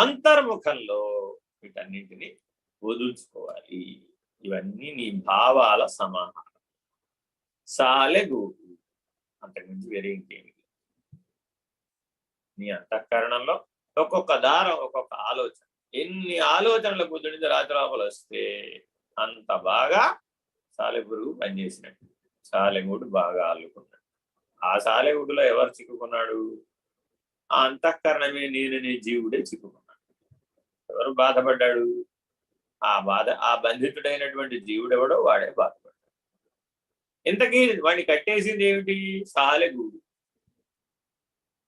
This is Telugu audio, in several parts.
అంతర్ముఖంలో వీటన్నింటిని వదుల్చుకోవాలి. ఇవన్నీ నీ భావాల సమాహారం. సాలెగూడు అంతకుమించి వేరే ఇంకేమి నీ అంతఃకరణంలో ఒక్కొక్క దారం ఒక్కొక్క ఆలోచన. ఎన్ని ఆలోచనలు బుద్ధుడి రాత్రి లోపల వస్తే అంత బాగా సాలెపురుగు పనిచేసినట్టు. సాలెగూడు బాగా అల్లుకున్నాడు ఆ సాలెగూడులో ఎవరు చిక్కుకున్నాడు? ఆ అంతఃకరణమే నేననే జీవుడే చిక్కుకున్నాడు. ఎవరు బాధపడ్డాడు? ఆ బాధ ఆ బంధితుడైనటువంటి జీవుడెవడో వాడే బాధపడ్డాడు. ఇంతకీ వాడిని కట్టేసింది ఏమిటి? సాలెగూడు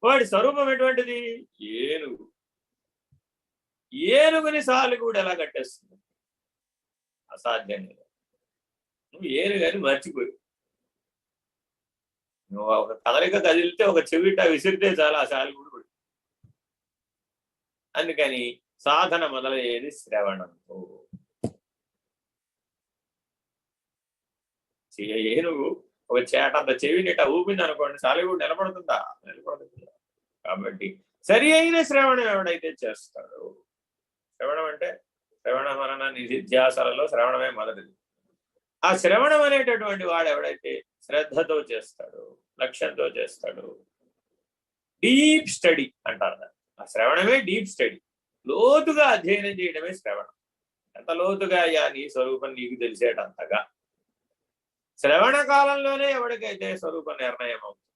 వాడి స్వరూపం ఎటువంటిది? ఏనుగు. ఏనుగుని సాలెగూడు ఎలా కట్టేస్తుంది? అసాధ్యం కదా నువ్వు ఏనుగని మర్చిపోయి నువ్వు ఒక కదలిక కదిలితే ఒక చెవిట విసిరితే చాలా ఆ సాలెగూడు అందుకని సాధన మొదలయ్యేది శ్రవణంతో చే- ఏనుగు ఒక చేటంత చెవినిట ఊపింది అనుకోండి సాలిగుడు నిలబడుతుందా? నిలబడుతుందా కాబట్టి సరి అయిన శ్రవణం ఎవడైతే చేస్తాడు శ్రవణం అంటే శ్రవణ మరణ నిధిధ్యాసాలలో శ్రవణమే మొదటిది. ఆ శ్రవణం అనేటటువంటి వాడు ఎవడైతే శ్రద్ధతో చేస్తాడు లక్ష్యంతో చేస్తాడు డీప్ స్టడీ అంటారు ఆ శ్రవణమే డీప్ స్టడీ. లోతుగా అధ్యయనం చేయడమే శ్రవణం. ఎంత లోతుగా అయ్యా నీ స్వరూపం నీకు తెలిసేటంతగా. శ్రవణ కాలంలోనే ఎవరికైతే స్వరూప నిర్ణయం అవుతుంది